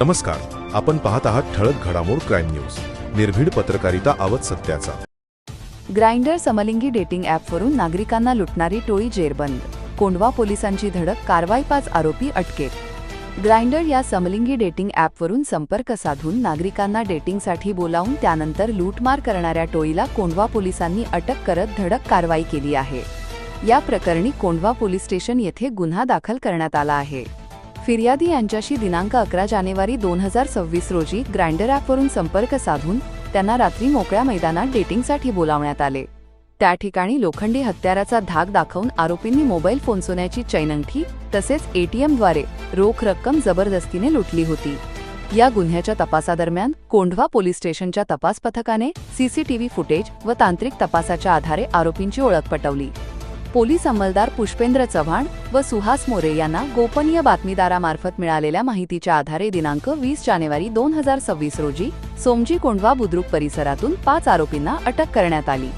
नमस्कार आपण पाहत आहात ठळक घडामोड क्राईम न्यूज निर्भीड पत्रकारिता आवत सत्याचा. ग्राइंडर समलिंगी डेटिंग ॲपवरून नागरिकांना लुटणारी टोळी जेरबंद कोंढवा पोलिसांची धडक कारवाई पाच आरोपी अटकेत. ग्राइंडर या समलिंगी डेटिंग ॲपवरून संपर्क साधून नागरिकांना डेटिंगसाठी बोलावून त्यानंतर लूटमार करणाऱ्या टोळीला कोंढवा पोलिसांनी अटक करत धडक कारवाई केली आहे. या प्रकरणी कोंढवा पोलीस स्टेशन येथे गुन्हा दाखल करण्यात आला आहे. फिर्यादी यांच्याशी दिनांक अकरा जानेवारी दोन हजार सव्वीस रोजी ग्राइंडर ॲपवरून संपर्क साधून त्यांना रात्री मोकळ्या मैदानात डेटिंगसाठी बोलावण्यात आले. त्या ठिकाणी लोखंडी हत्याराचा धाक दाखवून आरोपींनी मोबाईल फोन सोन्याची चैनंठी तसेच एटीएमद्वारे रोख रक्कम जबरदस्तीने लुटली होती. या गुन्ह्याच्या तपासादरम्यान कोंढवा पोलीस स्टेशनच्या तपास पथकाने सीसीटीव्ही फुटेज व तांत्रिक तपासाच्या आधारे आरोपींची ओळख पटवली. पोलीस अंमलदार पुष्पेंद्र चव्हाण व सुहास मोरे यांना गोपनीय बातमीदारामार्फत मिळालेल्या माहितीच्या आधारे दिनांक वीस जानेवारी दोन हजार सव्वीस रोजी सोमजी कोंढवा बुद्रुक परिसरातून पाच आरोपींना अटक करण्यात आली.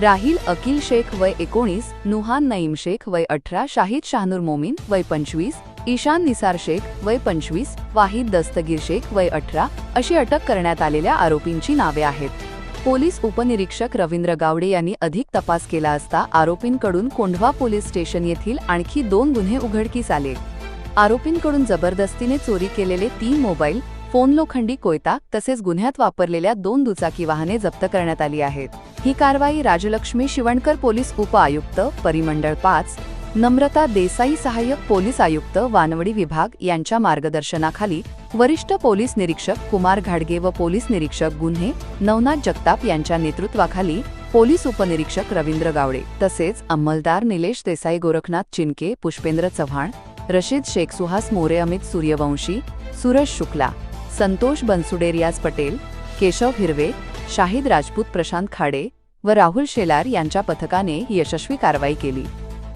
राहील अकिल शेख वय एकोणीस नुहान नईम शेख वय अठरा शाहिद शाहनूर मोमीन वय पंचवीस ईशान निसार शेख वय पंचवीस वाहिद दस्तगीर शेख वय अठरा अशी अटक करण्यात आलेल्या आरोपींची नावे आहेत. पोलीस उपनिरीक्षक रवींद्र गावडे यांनी अधिक तपास केला असता आरोपींकडून कोंढवा पोलीस स्टेशन येथील आणखी दोन गुन्हे उघडकीस आले. आरोपींकडून जबरदस्तीने चोरी केलेले तीन मोबाईल फोन लोखंडी कोयता तसेच गुन्ह्यात वापरलेल्या दोन दुचाकी वाहने जप्त करण्यात आली आहेत. ही कारवाई राजलक्ष्मी शिवणकर पोलीस उप आयुक्त परिमंडळ पाच नम्रता देसाई सहाय्यक पोलीस आयुक्त वानवडी विभाग यांच्या मार्गदर्शनाखाली वरिष्ठ पोलीस निरीक्षक कुमार घाडगे व पोलीस निरीक्षक गुन्हे नवनाथ जगताप यांच्या नेतृत्वाखाली पोलीस उपनिरीक्षक रवींद्र गावडे तसेच अंमलदार निलेश देसाई गोरखनाथ चिनके पुष्पेंद्र चव्हाण रशीद शेख सुहास मोरे अमित सूर्यवंशी सूरज शुक्ला संतोष बनसुडे रियाज पटेल केशव हिरवे शाहिद राजपूत प्रशांत खाडे व राहुल शेलार यांच्या पथकाने यशस्वी कारवाई केली.